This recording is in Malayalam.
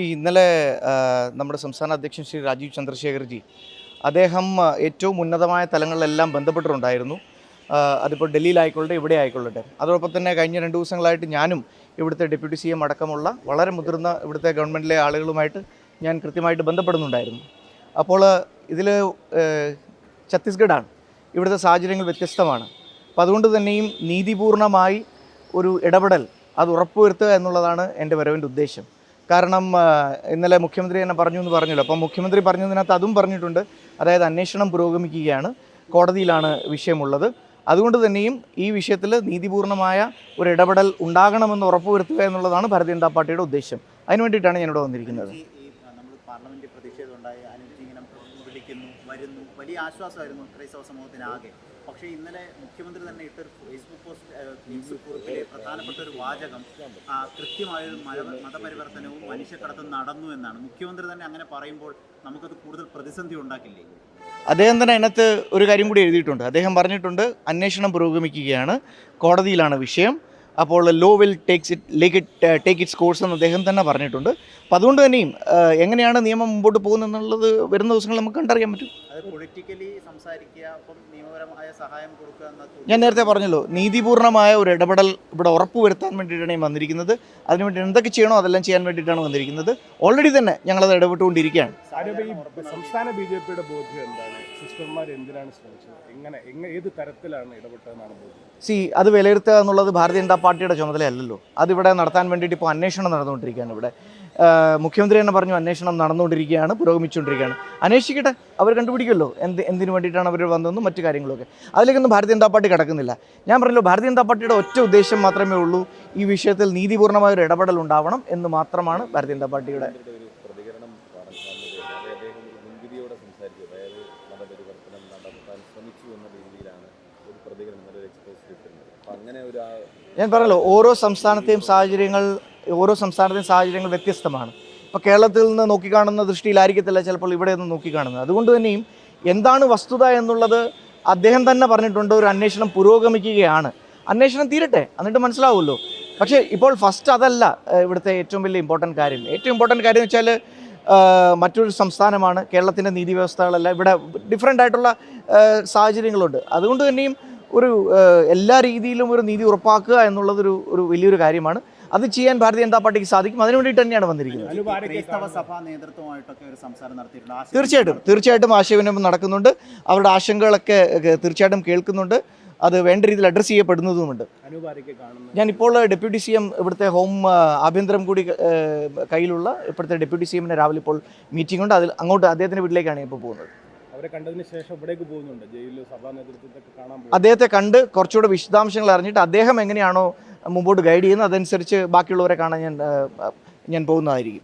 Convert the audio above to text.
ഇന്നലെ നമ്മുടെ സംസ്ഥാന അധ്യക്ഷൻ ശ്രീ രാജീവ് ചന്ദ്രശേഖർജി അദ്ദേഹം ഏറ്റവും ഉന്നതമായ തലങ്ങളിലെല്ലാം ബന്ധപ്പെട്ടിട്ടുണ്ടായിരുന്നു. അതിപ്പോൾ ഡൽഹിയിലായിക്കൊള്ളട്ടെ ഇവിടെ ആയിക്കൊള്ളട്ടെ. അതോടൊപ്പം തന്നെ കഴിഞ്ഞ രണ്ട് ദിവസങ്ങളായിട്ട് ഞാനും ഇവിടുത്തെ ഡെപ്യൂട്ടി സി എം അടക്കമുള്ള വളരെ മുതിർന്ന ഇവിടുത്തെ ഗവൺമെന്റിലെ ആളുകളുമായിട്ട് ഞാൻ കൃത്യമായിട്ട് ബന്ധപ്പെടുന്നുണ്ടായിരുന്നു. അപ്പോൾ ഇതിൽ ഛത്തീസ്ഗഡാണ്. ഇവിടുത്തെ സാഹചര്യങ്ങൾ വ്യത്യസ്തമാണ്. അപ്പോൾ അതുകൊണ്ട് തന്നെയും നീതിപൂർണമായി ഒരു ഇടപെടൽ അത് ഉറപ്പുവരുത്തുക എന്നുള്ളതാണ് എന്റെ വരവിന്റെ ഉദ്ദേശം. കാരണം ഇന്നലെ മുഖ്യമന്ത്രി തന്നെ പറഞ്ഞു എന്ന് പറഞ്ഞല്ലോ. അപ്പം മുഖ്യമന്ത്രി പറഞ്ഞതിനകത്ത് അതും പറഞ്ഞിട്ടുണ്ട്. അതായത് അന്വേഷണം പുരോഗമിക്കുകയാണ്. കോടതിയിലാണ് വിഷയമുള്ളത്. അതുകൊണ്ട് തന്നെയും ഈ വിഷയത്തിൽ നീതിപൂർണമായ ഒരു ഇടപെടൽ ഉണ്ടാകണമെന്ന് ഉറപ്പുവരുത്തുക എന്നുള്ളതാണ് ഭാരതീയ ജനതാ പാർട്ടിയുടെ ഉദ്ദേശം. അതിനു വേണ്ടിയിട്ടാണ് ഞാനിവിടെ വന്നിരിക്കുന്നത്. വരുന്നു. വലിയ ആശ്വാസമായിരുന്നു ക്രൈസ്തവ സമൂഹത്തിനാകെ പക്ഷേ ഇന്നലെ മുഖ്യമന്ത്രി തന്നെ ഇട്ടൊരു ഫേസ്ബുക്ക് പോസ്റ്റ് കുറിപ്പിലെ പ്രധാനപ്പെട്ട ഒരു വാചകം കൃത്യമായൊരു മത മതപരിവർത്തനവും മനുഷ്യക്കടത്തും നടന്നു എന്നാണ്. മുഖ്യമന്ത്രി തന്നെ അങ്ങനെ പറയുമ്പോൾ നമുക്കത് കൂടുതൽ പ്രതിസന്ധി ഉണ്ടാക്കില്ലേ? അദ്ദേഹം തന്നെ അതിനകത്ത് ഒരു കാര്യം കൂടി എഴുതിയിട്ടുണ്ട്. അദ്ദേഹം പറഞ്ഞിട്ടുണ്ട് അന്വേഷണം പുരോഗമിക്കുകയാണ്. കോടതിയിലാണ് വിഷയം. അപ്പോൾ law will takes it lake it take its course എന്ന് അദ്ദേഹം തന്നെ പറഞ്ഞിട്ടുണ്ട്. അപ്പോൾ അതുകൊണ്ട് തന്നെയും എങ്ങനെയാണ് നിയമം മുമ്പോട്ട് പോകുന്നത് എന്നുള്ളത് വരുന്ന ദിവസങ്ങൾ നമുക്ക് കണ്ടറിയാൻ പറ്റും. അത് പൊളിറ്റിക്കലി സംസാരിക്കുക അപ്പം നിയമപരമായ സഹായം കൊടുക്കുക എന്ന ഞാൻ നേരത്തെ പറഞ്ഞല്ലോ നീതിപൂർണമായ ഒരു ഇടപെടൽ ഇവിടെ ഉറപ്പുവരുത്താൻ വേണ്ടിയിട്ടാണ് ഞാൻ വന്നിരിക്കുന്നത്. അതിനുവേണ്ടി എന്തൊക്കെ ചെയ്യണോ അതെല്ലാം ചെയ്യാൻ വേണ്ടിയിട്ടാണ് വന്നിരിക്കുന്നത്. ഓൾറെഡി തന്നെ ഞങ്ങളത് ഇടപെട്ടുകൊണ്ടിരിക്കുകയാണ്. സംസ്ഥാന ബി ജെ പിയുടെ ബോധ്യം എന്താണ്? സിസ്റ്റർമാർ എന്തിനാണ് ശ്രമിച്ചത്? എങ്ങനെ ഏത് തരത്തിലാണ് ഇടപെട്ടതെന്നാണ് ബോധ്യം? സി അത് വിലയിരുത്തുക എന്നുള്ളത് ഭാരതീയ ജനതാ പാർട്ടിയുടെ ചുമതലയല്ലല്ലോ അതിവിടെ നടത്താൻ വേണ്ടിയിട്ട് ഇപ്പോൾ അന്വേഷണം നടന്നുകൊണ്ടിരിക്കുകയാണ് ഇവിടെ. മുഖ്യമന്ത്രി തന്നെ പറഞ്ഞു അന്വേഷണം നടന്നുകൊണ്ടിരിക്കുകയാണ് പുരോഗമിച്ചുകൊണ്ടിരിക്കുകയാണ്. അന്വേഷിക്കട്ടെ അവർ കണ്ടുപിടിക്കുമല്ലോ. എന്ത് എന്തിനു വേണ്ടിയിട്ടാണ് അവർ വന്നതെന്നും മറ്റു കാര്യങ്ങളൊക്കെ. അതിലേക്കൊന്നും ഭാരതീയ ജനതാ പാർട്ടി കിടക്കുന്നില്ല. ഞാൻ പറഞ്ഞല്ലോ ഭാരതീയ ജനതാ പാർട്ടിയുടെ ഒറ്റ ഉദ്ദേശം മാത്രമേ ഉള്ളൂ ഈ വിഷയത്തിൽ നീതിപൂർണമായ ഒരു ഇടപെടൽ ഉണ്ടാവണം എന്ന് മാത്രമാണ് ഭാരതീയ ജനതാ പാർട്ടിയുടെ ശ്രമിച്ചു എന്ന രീതിയിലാണ് ഒരു പ്രതികരണം എക്സ്പോസ് ഞാൻ പറഞ്ഞല്ലോ ഓരോ സംസ്ഥാനത്തെയും സാഹചര്യങ്ങൾ ഓരോ സംസ്ഥാനത്തെയും സാഹചര്യങ്ങൾ വ്യത്യസ്തമാണ്. ഇപ്പോൾ കേരളത്തിൽ നിന്ന് നോക്കിക്കാണുന്ന ദൃഷ്ടിയിലായിരിക്കത്തില്ല ചിലപ്പോൾ ഇവിടെ നിന്ന് നോക്കിക്കാണുന്നത്. അതുകൊണ്ട് തന്നെയും എന്താണ് വസ്തുത എന്നുള്ളത് അദ്ദേഹം തന്നെ പറഞ്ഞിട്ടുണ്ട് ഒരു അന്വേഷണം പുരോഗമിക്കുകയാണ്. അന്വേഷണം തീരട്ടെ എന്നിട്ട് മനസ്സിലാവുമല്ലോ. പക്ഷേ ഇപ്പോൾ ഫസ്റ്റ് അതല്ല ഇവിടുത്തെ ഏറ്റവും വലിയ ഇമ്പോർട്ടന്റ് കാര്യം. ഏറ്റവും ഇമ്പോർട്ടന്റ് കാര്യം എന്ന് വെച്ചാൽ മറ്റൊരു സംസ്ഥാനമാണ്. കേരളത്തിന്റെ നീതി വ്യവസ്ഥകളല്ല ഇവിടെ ഡിഫറെന്റ് ആയിട്ടുള്ള സാഹചര്യങ്ങളുണ്ട്. അതുകൊണ്ട് തന്നെയും ഒരു എല്ലാ രീതിയിലും ഒരു നീതി ഉറപ്പാക്കുക എന്നുള്ളതൊരു ഒരു വലിയൊരു കാര്യമാണ്. അത് ചെയ്യാൻ ഭാരതീയ ജനതാ പാർട്ടിക്ക് സാധിക്കും. അതിനു വേണ്ടിയിട്ട് തന്നെയാണ് വന്നിരിക്കുന്നത്. അനുപ സഭാ നേതൃത്വമായിട്ടൊക്കെ ഒരു സംസാരം നടത്തിയിട്ടുണ്ട്. തീർച്ചയായിട്ടും തീർച്ചയായിട്ടും ആശയവിനിമയം നടക്കുന്നുണ്ട്. അവരുടെ ആശങ്കകളൊക്കെ തീർച്ചയായിട്ടും കേൾക്കുന്നുണ്ട്. അത് വേണ്ട രീതിയിൽ അഡ്രസ്സ് ചെയ്യപ്പെടുന്നതുമുണ്ട്. ഞാനിപ്പോൾ ഡെപ്യൂട്ടി സി എം ഇവിടുത്തെ ഹോം ആഭ്യന്തരം കൂടി കയ്യിലുള്ള ഇപ്പോഴത്തെ ഡെപ്യൂട്ടി സി എമ്മിന് രാവിലെ ഇപ്പോൾ മീറ്റിംഗ് ഉണ്ട്. അതിൽ അങ്ങോട്ട് അദ്ദേഹത്തിന്റെ വീട്ടിലേക്കാണ് ഇപ്പോൾ പോകുന്നത്. അവരെ കണ്ടതിന് ശേഷം ഇവിടേക്ക് പോകുന്നുണ്ട്. ജയിലിൽ സഭാ നേതൃത്വത്തൊക്കെ കാണാൻ അദ്ദേഹത്തെ കണ്ട് കുറച്ചുകൂടെ വിശദാംശങ്ങൾ അറിഞ്ഞിട്ട് അദ്ദേഹം എങ്ങനെയാണോ മുമ്പോട്ട് ഗൈഡ് ചെയ്യുന്നത് അതനുസരിച്ച് ബാക്കിയുള്ളവരെ കാണാൻ ഞാൻ ഞാൻ പോകുന്നതായിരിക്കും.